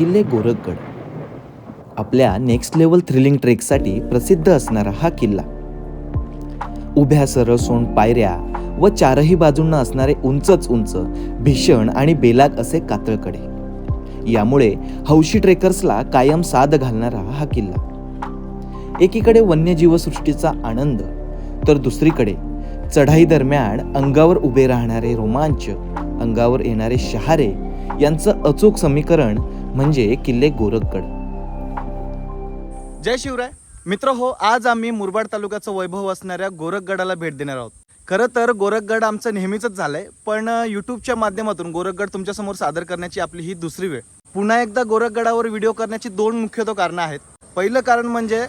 किल्ले गोरखगड. आपल्या next level thrilling ट्रेकसाठी प्रसिद्ध असणारा हा किल्ला. उभ्या सरळ सोंड पायऱ्या व चारही बाजूंना असणारे उंचच उंच भीषण आणि बेलाग असे कातळकडे. यामुळे हौशी ट्रेकर्सला कायम साद घालणारा हा किल्ला. एकीकडे वन्यजीवसृष्टीचा आनंद तर दुसरीकडे चढाई दरम्यान अंगावर उभे राहणारे रोमांच अंगावर येणारे शहारे यांचं अचूक समीकरण म्हणजे किल्ले गोरखगड. जय शिवराय. मित्र हो आज आम्ही मुरबाड तालुक्याचं वैभव असणाऱ्या गोरखगडाला भेट देणार आहोत. खरं तर गोरखगड आमचं नेहमीच झालंय पण यूट्यूबच्या माध्यमातून गोरखगड तुमच्यासमोर सादर करण्याची आपली ही दुसरी वेळ. पुन्हा एकदा गोरखगडावर व्हिडिओ करण्याची दोन मुख्यत्व कारणं आहेत. पहिलं कारण म्हणजे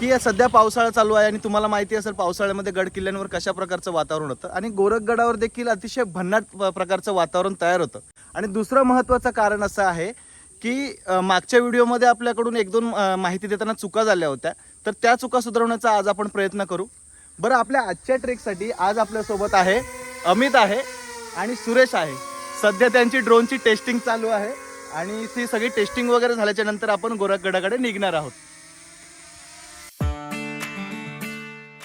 की सध्या पावसाळा चालू आहे आणि तुम्हाला माहिती असेल पावसाळ्यामध्ये गड किल्ल्यांवर कशा प्रकारचं वातावरण होतं आणि गोरखगडावर देखील अतिशय भन्नाट प्रकारचं वातावरण तयार होतं. आणि दुसरं महत्त्वाचं कारण असं आहे की मागच्या व्हिडिओमध्ये आपल्याकडून एक दोन माहिती देताना चुका झाल्या होत्या. तर त्या चुका सुधारवण्याचा आज आपण प्रयत्न करू. बरं आपल्या आजच्या ट्रेकसाठी आज आपल्यासोबत आहे अमित आहे आणि सुरेश आहे. सध्या त्यांची ड्रोनची टेस्टिंग चालू आहे आणि ती सगळी टेस्टिंग वगैरे झाल्याच्यानंतर आपण गोरखगडाकडे निघणार आहोत.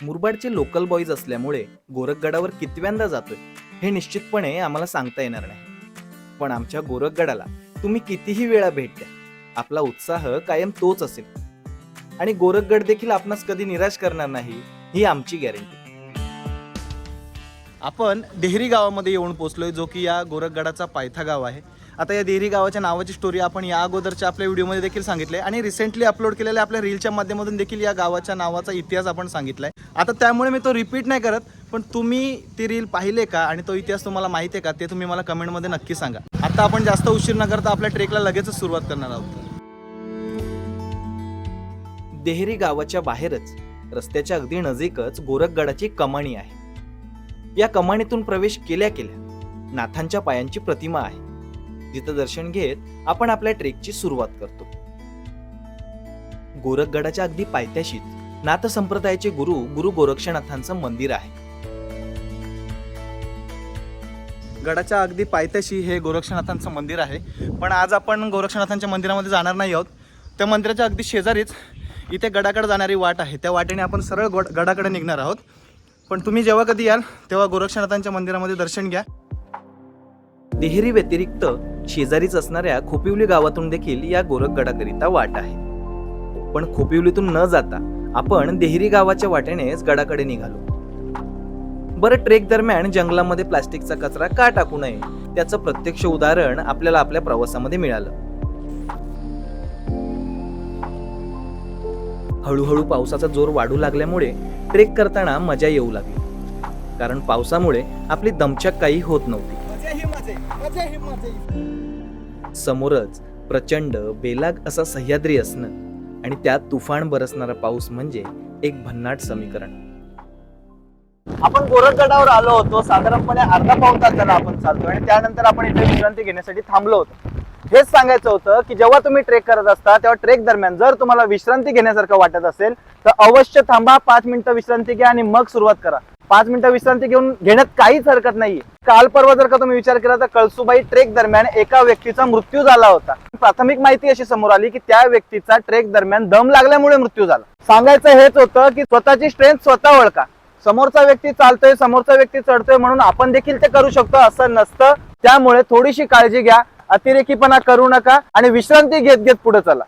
मुरबाडचे लोकल बॉईज असल्यामुळे गोरखगडावर कितव्यांदा जातोय हे निश्चितपणे आम्हाला सांगता येणार नाही. पण आमच्या गोरखगडाला तुम्ही कितीही वेळा भेट द्या. आपला उत्साह कायम तोच असेल. आणि गोरखगड देखील आपणास कधी निराश करणार नाही ही आमची गॅरंटी आपण देहरी गावामध्ये येऊन पोचलोय जो की या गोरखगडाचा पायथा गाव आहे. आता या देहरी गावाच्या नावाची स्टोरी आपण या अगोदरच्या आपल्या व्हिडिओमध्ये देखील सांगितले आणि रिसेंटली अपलोड केलेल्या आपल्या रीलच्या माध्यमातून देखील या गावाच्या नावाचा इतिहास आपण सांगितलाय. आता त्यामुळे मी तो रिपीट नाही करत पण तुम्ही ती रील पाहिले का? आणि तो इतिहास तुम्हाला माहिती आहे का? ते तुम्ही मला कमेंटमध्ये नक्की सांगा. आता आपण जास्त उशीर न करता आपल्या ट्रेकला लगेचच सुरुवात करणार आहोत. देहरी गावाच्या बाहेरच रस्त्याच्या अगदी नजीकच गोरखगडाची कमाणी आहे. या कमाणीतून प्रवेश केल्या केल्या नाथांच्या पायांची प्रतिमा आहे. जिथं दर्शन घेत आपण आपल्या ट्रेकची सुरुवात करतो. गोरखगडाच्या अगदी पायथ्याशीच नाथ संप्रदायाचे गुरु गुरु गोरक्षनाथांचं मंदिर आहे. गडाच्या अगदी पायथ्याशी हे गोरक्षनाथांचं मंदिर आहे. पण आज आपण गोरक्षनाथांच्या मंदिरामध्ये जाणार नाही आहोत. त्या मंदिराच्या अगदी शेजारीच इथे गडाकडे जाणारी वाट आहे. त्या वाटेने आपण सरळ गोड गडाकडे निघणार आहोत. पण तुम्ही जेव्हा कधी याल तेव्हा गोरक्षनाथांच्या मंदिरामध्ये दर्शन घ्या. देहरी व्यतिरिक्त शेजारीच असणाऱ्या खोपिवली गावातून देखील या गोरखगडाकरिता वाट आहे. पण खोपिवलीतून न जाता आपण देहरी गावाच्या वाटेनेच गडाकडे निघालो. बरं ट्रेक दरम्यान जंगलामध्ये प्लास्टिकचा कचरा का टाकू नये? त्याचं प्रत्यक्ष उदाहरण आपल्याला आपल्या प्रवासामध्ये मिळालं. हळूहळू पावसाचा जोर वाढू लागल्यामुळे ट्रेक करताना मजा येऊ लागली. कारण पावसामुळे आपली दमछाक काही होत नव्हती. समोरच प्रचंड बेलाग असा सह्याद्री असणं आणि त्यात तुफान बरसणारा पाऊस म्हणजे एक भन्नाट समीकरण. आपण गोरखगडावर आलो होतो साधारणपणे अर्धा पाऊण तास झाला आपण चालतो आणि त्यानंतर आपण इथे विश्रांती घेण्यासाठी थांबलो होतो. हेच सांगायचं होतं की जेव्हा तुम्ही ट्रेक करत असता तेव्हा ट्रेक दरम्यान जर तुम्हाला विश्रांती घेण्यासारखं वाटत असेल तर अवश्य थांबा पाच मिनिटं विश्रांती घ्या आणि मग सुरुवात करा. पाच मिनिटं विश्रांती घेऊन घेण्यात काहीच हरकत नाहीये. काल परवा जर का तुम्ही विचार केला तर कळसुबाई ट्रेक दरम्यान एका व्यक्तीचा मृत्यू झाला होता. प्राथमिक माहिती अशी समोर आली की त्या व्यक्तीचा ट्रेक दरम्यान दम लागल्यामुळे मृत्यू झाला. सांगायचं हेच होतं की स्वतःची स्ट्रेंथ स्वतः ओळखा. समोरचा व्यक्ती चालतोय समोरचा व्यक्ती चढतोय म्हणून आपण देखील ते करू शकतो असं नसतं. त्यामुळे थोडीशी काळजी घ्या अतिरेकीपणा करू नका आणि विश्रांती घेत घेत पुढे चला.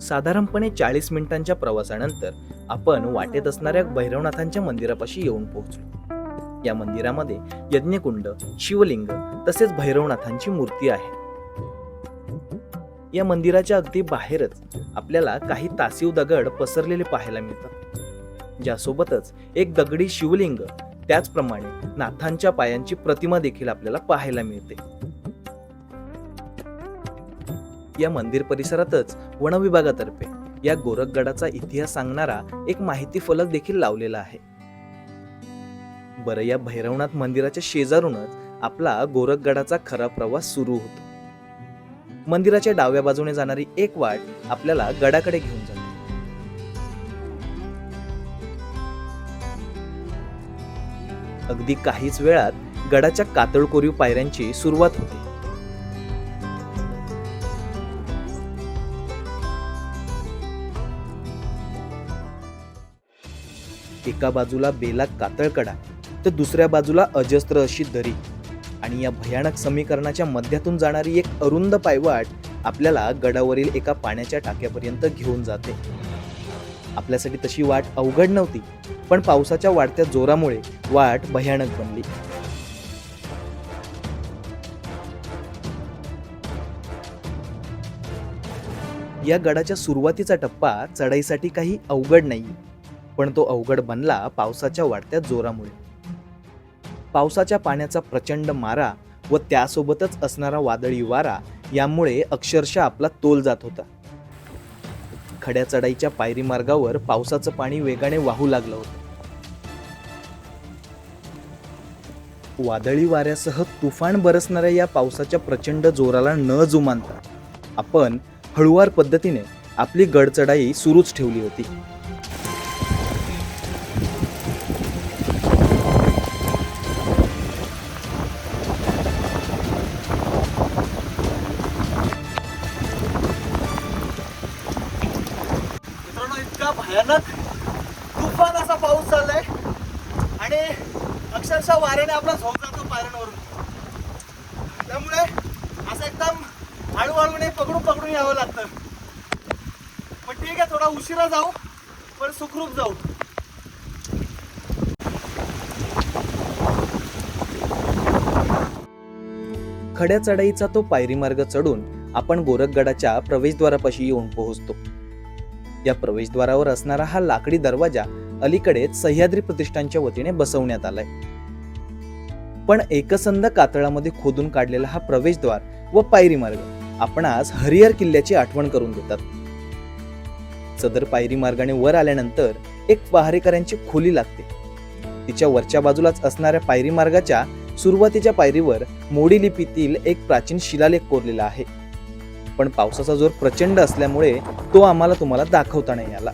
साधारणपणे चाळीस मिनिटांच्या प्रवासानंतर आपण वाटेत असणाऱ्या भैरवनाथांच्या मंदिरापाशी येऊन पोहोचलो. या मंदिरामध्ये यज्ञकुंड शिवलिंग तसेच भैरवनाथांची मूर्ती आहे. या मंदिराच्या अगदी बाहेरच आपल्याला काही तासीव दगड पसरलेले पाहायला मिळतात. ज्यासोबतच एक दगडी शिवलिंग त्याचप्रमाणे नाथांच्या पायांची प्रतिमा देखील आपल्याला पाहायला मिळते. या मंदिर परिसरातच वन विभागातर्फे या गोरखगडाचा इतिहास सांगणारा एक माहिती फलक देखील लावलेला आहे. बरं या भैरवनाथ मंदिराच्या शेजारूनच आपला गोरखगडाचा खरा प्रवास सुरू होतो. मंदिराच्या डाव्या बाजूने जाणारी एक वाट आपल्याला गडाकडे घेऊन जाते. अगदी काहीच वेळात गडाच्या कातळकोरीव पायऱ्यांची सुरुवात होते. एका बाजूला बेला कातळ कडा तर दुसऱ्या बाजूला अजस्त्र अशी दरी आणि या भयानक समीकरणाच्या मध्यातून जाणारी एक अरुंद पायवाट आपल्याला गडावरील एका पाण्याच्या टाक्यापर्यंत घेऊन जाते. आपल्यासाठी तशी वाट अवघड नव्हती पण पावसाच्या वाढत्या जोरामुळे वाट भयानक बनली. या गडाच्या सुरुवातीचा टप्पा चढाईसाठी काही अवघड नाही पण तो अवघड बनला पावसाच्या वाढत्या जोरामुळे. पावसाच्या पाण्याचा प्रचंड मारा व त्यासोबतच असणारा वादळी वारा यामुळे अक्षरशः आपला तोल जात होता. खड्या चढाईच्या पायरी मार्गावर पावसाचं पाणी वेगाने वाहू लागलं होतं. वादळी वाऱ्यासह तुफान बरसणाऱ्या या पावसाच्या प्रचंड जोराला न जुमानता आपण हळुवार पद्धतीने आपली गडचढाई सुरूच ठेवली होती. भयानक तुफान असा पाऊस चाललाय. आणि अक्षरशः वाऱ्याने आपला झोप जातो पायऱ्यांवरून. त्यामुळे असं एकदम हळूहळूने पकडून पकडून यावं लागतं. पण ठीक आहे थोडा उशिरा जाऊ पण सुखरूप जाऊ. खड्या चढाईचा तो पायरी मार्ग चढून आपण गोरखगडाच्या प्रवेशद्वारापाशी येऊन पोहोचतो. या प्रवेशद्वारावर असणारा हा लाकडी दरवाजा अलीकडे सह्याद्री प्रतिष्ठानच्या वतीने बसवण्यात आलाय. पण एकसंध कातळामध्ये खोदून काढलेला हा प्रवेशद्वार व पायरी मार्ग आपणास हरिहर किल्ल्याची आठवण करून देतात. सदर पायरी मार्गाने वर आल्यानंतर एक पहारेकऱ्यांची खोली लागते. तिच्या वरच्या बाजूलाच असणाऱ्या पायरी मार्गाच्या सुरुवातीच्या पायरीवर मोडी लिपीतील एक प्राचीन शिलालेख कोरलेला आहे. पण पावसाचा जोर प्रचंड असल्यामुळे तो आम्हाला तुम्हाला दाखवता नाही आला.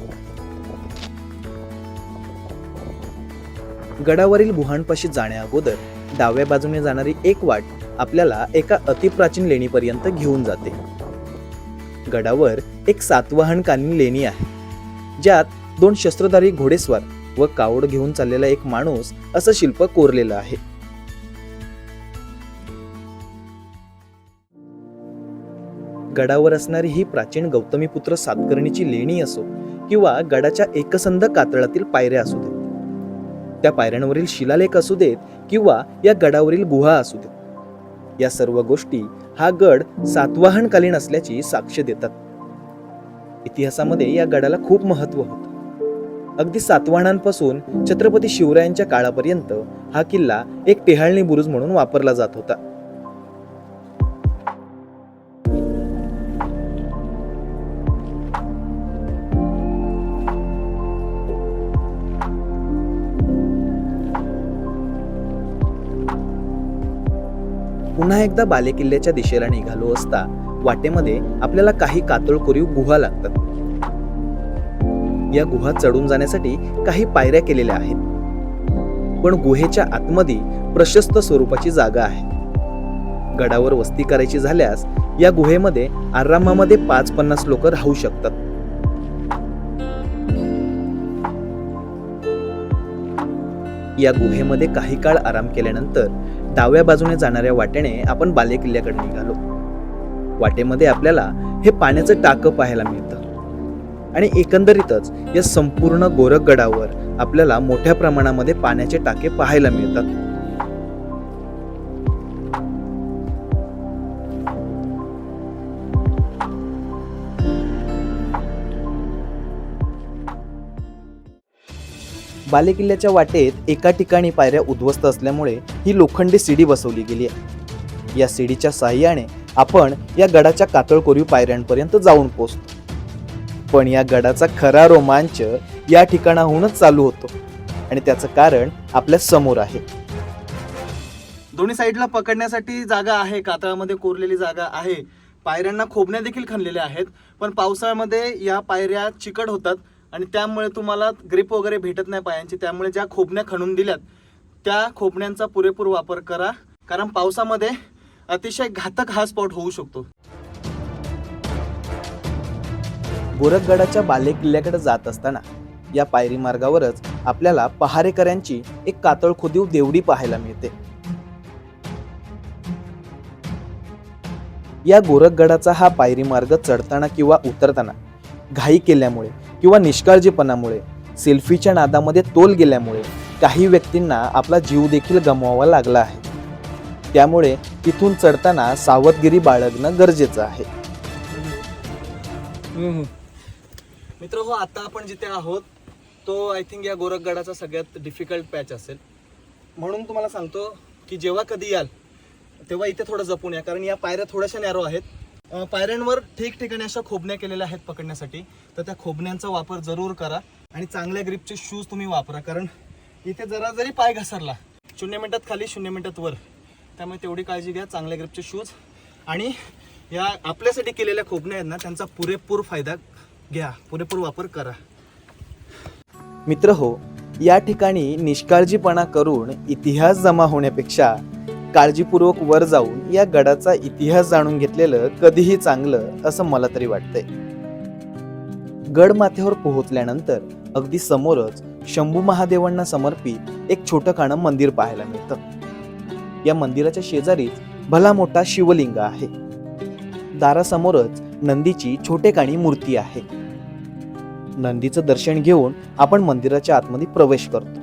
गडावरील गुहांपाशी जाण्या अगोदर डाव्या बाजूने जाणारी एक वाट आपल्याला एका अतिप्राचीन लेणीपर्यंत घेऊन जाते. गडावर एक सातवाहनकालीन लेणी आहे. ज्यात दोन शस्त्रधारी घोडेस्वार व कावड घेऊन चाललेला एक माणूस असं शिल्प कोरलेलं आहे. गडावर असणारी ही प्राचीन गौतमीपुत्र सातकर्णीची लेणी असो किंवा गडाच्या एकसंध कातळातील पायऱ्या असू देत. त्या पायऱ्यांवरील शिलालेख असू देत किंवा या गडावरील गुहा असू देत. या सर्व गोष्टी हा गड सातवाहनकालीन असल्याची साक्ष देतात. इतिहासामध्ये या गडाला खूप महत्त्व होतं. अगदी सातवाहनांपासून छत्रपती शिवरायांच्या काळापर्यंत हा किल्ला एक टेहाळणी बुरुज म्हणून वापरला जात होता. पुन्हा एकदा बालेकिल्ल्याच्या दिशेला निघालो असता वाटेमध्ये आपल्याला काही कातळकोरीव गुहा लागतात. या गुहा चढून जाण्यासाठी काही पायऱ्या केलेल्या आहेत. पण गुहेच्या आतमध्ये प्रशस्त स्वरूपाची जागा आहे. गडावर वस्ती करायची झाल्यास या गुहेमध्ये आरामामध्ये पाच पन्नास लोक राहू शकतात. या गुहेमध्ये काही काळ आराम केल्यानंतर डाव्या बाजूने जाणाऱ्या वाटेने आपण बालेकिल्ल्याकडे निघालो. वाटेमध्ये आपल्याला हे पाण्याचं टाकं पाहायला मिळतं. आणि एकंदरीतच या संपूर्ण गोरखगडावर आपल्याला मोठ्या प्रमाणामध्ये पाण्याचे टाके पाहायला मिळतात. बालेकिल्ल्याच्या वाटेत एका ठिकाणी पायऱ्या उद्ध्वस्त असल्यामुळे ही लोखंडी सीडी बसवली गेली आहे. या सीडीच्या साहाय्याने आपण या गडाच्या कातळकोरीव पायऱ्यांपर्यंत जाऊन पोहोचतो. पण या गडाचा खरा रोमांच या ठिकाणाहूनच चालू होतो आणि त्याचं कारण आपल्यासमोर आहे. दोन्ही साईडला पकडण्यासाठी जागा आहे कातळामध्ये कोरलेली जागा आहे. पायऱ्यांना खोबण्या देखील खणलेल्या आहेत पण पावसाळ्यामध्ये या पायऱ्या चिकट होतात. आणि त्यामुळे तुम्हाला ग्रीप वगैरे भेटत नाही पायांची. त्यामुळे ज्या खोबण्या खणून दिल्यात त्या खोबण्यांचा पुरेपूर वापर करा. कारण पावसामध्ये अतिशय घातक हा स्पॉट होऊ शकतो. गोरखगडाच्या बालेकिल्ल्याकडे जात असताना या पायरी मार्गावरच आपल्याला पहारेकऱ्यांची एक कातळ खोदीव देवडी पाहायला मिळते. या गोरखगडाचा हा पायरी मार्ग चढताना किंवा उतरताना घाई केल्यामुळे किंवा निष्काळजीपणामुळे सेल्फीच्या नादामध्ये तोल गेल्यामुळे काही व्यक्तींना आपला जीव देखील गमवावा लागला आहे. त्यामुळे तिथून चढताना सावधगिरी बाळगणं गरजेचं आहे. मित्र हो आता आपण जिथे आहोत तो आय थिंक या गोरखगडाचा सगळ्यात डिफिकल्ट पॅच असेल. म्हणून तुम्हाला सांगतो की जेव्हा कधी याल तेव्हा इथे थोडं जपून या. कारण या पायऱ्या थोड्याशा नॅरो आहेत. पायऱ्यांवर ठिकठिकाणी अशा खोबण्या केलेल्या आहेत पकडण्यासाठी. तर त्या खोबण्यांचा वापर जरूर करा आणि चांगल्या ग्रिपचे शूज तुम्ही वापरा. कारण इथे जरा जरी पाय घसरला शून्य मिनटात खाली शून्य मिनटात वर. त्यामुळे तेवढी काळजी घ्या चांगल्या ग्रिपचे शूज आणि या आपल्यासाठी केलेल्या खोबण्या आहेत ना त्यांचा पुरेपूर फायदा घ्या. पुरेपूर वापर करा. मित्र हो या ठिकाणी निष्काळजीपणा करून इतिहास जमा होण्यापेक्षा काळजीपूर्वक वर जाऊन या गडाचा इतिहास जाणून घेतलेलं कधीही चांगलं असं मला तरी वाटतंय. गड माथ्यावर पोहोचल्यानंतर अगदी समोरच शंभू महादेवांना समर्पित एक छोटं काणं मंदिर पाहायला मिळतं. या मंदिराच्या शेजारीच भला मोठा शिवलिंग आहे. दारासमोरच नंदीची छोटे काणी मूर्ती आहे. नंदीचं दर्शन घेऊन आपण मंदिराच्या आतमध्ये प्रवेश करतो.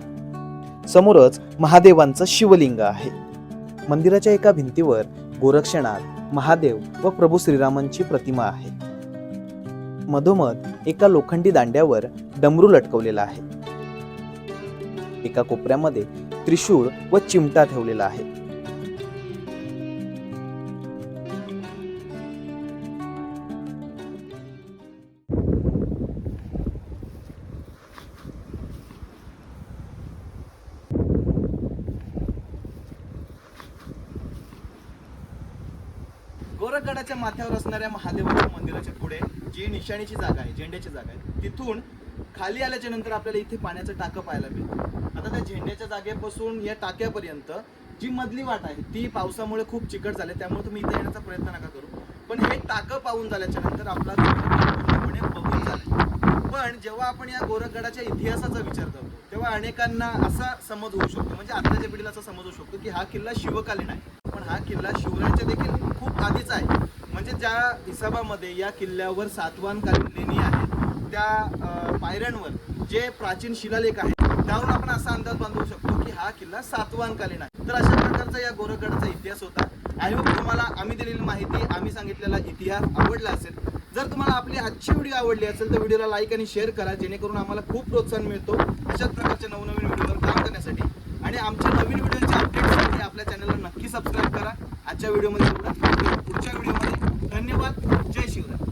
समोरच महादेवांचं शिवलिंग आहे. मंदिराच्या एका भिंतीवर गोरक्षनाथ महादेव व प्रभू श्रीरामांची प्रतिमा आहे. मधोमध एका लोखंडी दांड्यावर डमरू लटकवलेला आहे. एका कोपऱ्यामध्ये त्रिशूळ व चिमटा ठेवलेला आहे. गोरखगडाच्या माथ्यावर असणाऱ्या महादेवाच्या मंदिराच्या पुढे जी निशाणीची जागा आहे झेंड्याची जागा आहे तिथून खाली आल्याच्यानंतर आपल्याला इथे पाण्याचं टाकं पाहायला मिळतं. आता त्या झेंड्याच्या जागेपासून या टाक्यापर्यंत जी मधली वाट आहे ती पावसामुळे खूप चिकट झाली त्यामुळे तुम्ही इथे येण्याचा प्रयत्न नका करू. पण हे टाकं पाहून झाल्याच्यानंतर आपला पूर्णपणे बघून झाला. पण जेव्हा आपण या गोरखगडाच्या इतिहासाचा विचार करतो तेव्हा अनेकांना असा समज होऊ शकतो म्हणजे आताच्या पिढीला असा समज होऊ शकतो की हा किल्ला शिवकालीन आहे. पण हा किल्ला शिवरायांच्या देखील खूप आधीचा आहे. म्हणजे ज्या हिसाबामध्ये या किल्ल्यावर सातवानकालीन लेणी आहेत त्या पायऱ्यांवर जे प्राचीन शिलालेख आहेत त्यावरून आपण असा अंदाज बांधू शकतो की हा किल्ला सातवानकालीन आहे. तर अशा प्रकारचा या गोरखगडचा इतिहास होता. आय होप तुम्हाला आम्ही दिलेली माहिती आम्ही सांगितलेला इतिहास आवडला असेल. जर तुम्हाला आपली आजची व्हिडिओ आवडली असेल तर व्हिडिओला लाईक आणि शेअर करा जेणेकरून आम्हाला खूप प्रोत्साहन मिळतो अशाच प्रकारच्या नवनवीन व्हिडिओवर काम करण्यासाठी. आणि आमच्या नवीन व्हिडिओच्या आपल्या चॅनलला नक्की सबस्क्राईब करा. आजच्या व्हिडिओमध्ये पुढच्या व्हिडिओमध्ये धन्यवाद. जय शिवराय.